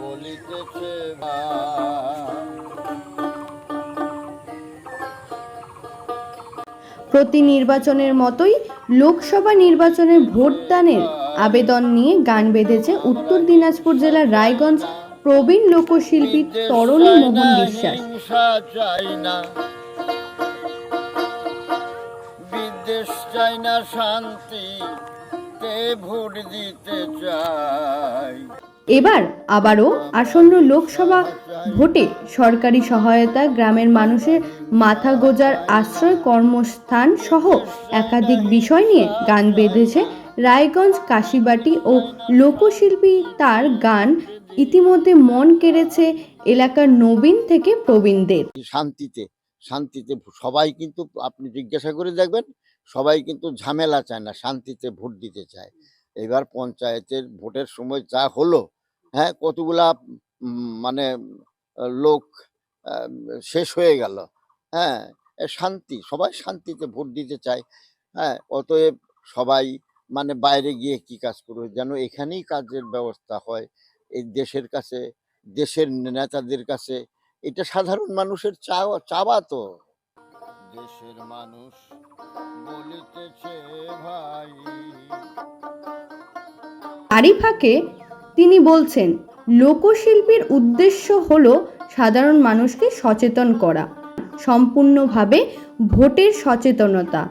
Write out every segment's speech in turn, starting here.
বলিতেছে প্রতি নির্বাচনের মতোই লোকসভা নির্বাচনের ভোটদানের আবেদন নিয়ে গান বেঁধেছে উত্তর দিনাজপুর জেলার রায়গঞ্জ প্রবীণ লোকশিল্পী তরণী মোহন বিশ্বাস। বিদেশ চাই না। শান্তি ভোট দিতে চাই। এবার আবারও আসন্ন লোকসভা ভোটে সরকারি সহায়তা গ্রামের মানুষের মাথা গোজার আশ্রয় কর্মস্থান সহ একাধিক বিষয় নিয়ে গান বেঁধেছে রায়গঞ্জ, কাশিবাটি ও লোকশিল্পী তার গান ইতিমধ্যে মন কেড়েছে এলাকার নবীন থেকে প্রবীণদের। শান্তিতে শান্তিতে সবাই কিন্তু আপনি জিজ্ঞাসা করে দেখবেন, সবাই কিন্তু ঝামেলা চায় না, শান্তিতে ভোট দিতে চায়। এবার পঞ্চায়েতের ভোটের সময় যা হলো হ্যাঁ কতগুলা মানে লোক শেষ হয়ে গেল। হ্যাঁ এ শান্তি সবাই শান্তিতে ভোট দিতে চায়। হ্যাঁ অতএব সবাই মানে বাইরে গিয়ে কি কাজ করবে? যেন এখানেই কাজের ব্যবস্থা হয়। এই দেশের কাছে দেশের নেতাদের কাছে এটা সাধারণ মানুষের চাওয়া চাওয়া তো। দেশের মানুষ বলিতেছে ভাই তারই ফাঁকে তিনি বলছেন, লোকশিল্পীর উদ্দেশ্য হল সাধারণ মানুষকে সচেতন করা, সম্পূর্ণভাবে ভোটের সচেতনতা।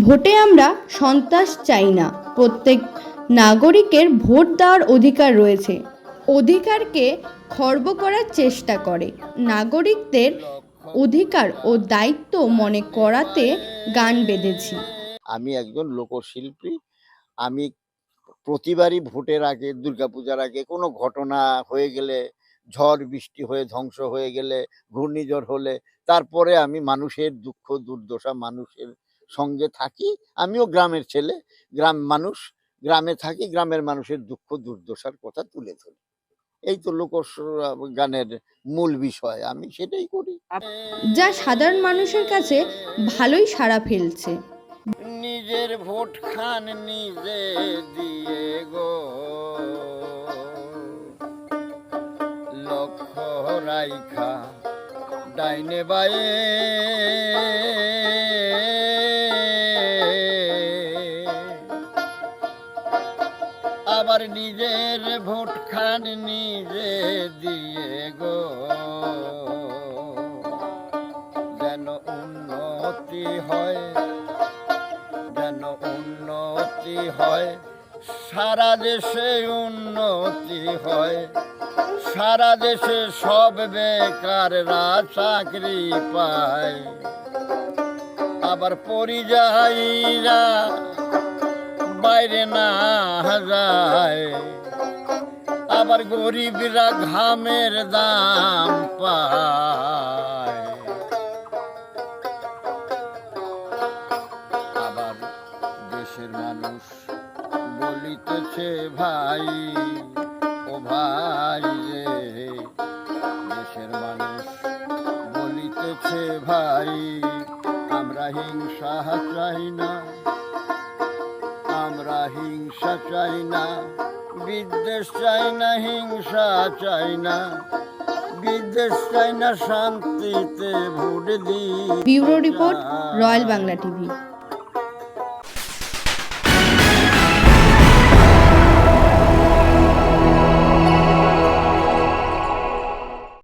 ভোটে আমরা সন্ত্রাস চাই না। প্রত্যেক নাগরিকের ভোট দেওয়ার অধিকার রয়েছে। অধিকারকে খর্ব করার চেষ্টা করে। নাগরিকদের অধিকার ও দায়িত্ব মনে করাতে গান বেঁধেছি। আমি একজন লোকশিল্পী। আমি প্রতিবারই ভোটের আগে, দুর্গাপূজার আগে কোনো ঘটনা হয়ে গেলে, ঝড় বৃষ্টি হয়ে, ধ্বংস হয়ে গেলে, ঘূর্ণিঝড় হলে, তারপরে আমি মানুষের দুঃখ, দুর্দশা মানুষের সঙ্গে থাকি। আমিও গ্রামের ছেলে, গ্রাম মানুষ, গ্রামে থাকি, গ্রামের মানুষের দুঃখ, দুর্দশার কথা তুলে ধরি। এই তো লোক গানের মূল বিষয়, আমি সেটাই করি। যা সাধারণ মানুষের কাছে ভালোই সাড়া ফেলছে। নিজের ভোট খান নিজে দিয়ে গো। লক্ষ্য রাইখা ডাইনে বায়ে। আবার নিজের ভোট খান নিজে দিয়ে গো। যেন উন্নতি হয় উন্নতি হয়, সারা দেশে উন্নতি হয়। সারা দেশে সব বেকাররা চাকরি পায়। আবার পরিযায়ীরা বাইরে না যায়। আবার গরিবরা ঘামের দাম পায়। বলিতেছে ভাই ও ভাই রে। দেশের মানুষ বলিতেছে ভাই আমরা হিংসা চাই না আমরা হিংসা চাই না বিদ্বেষ চাই না হিংসা চাই না বিদ্বেষ চাই না শান্তিতে ভোট দিই bureau report royal Bangla TV.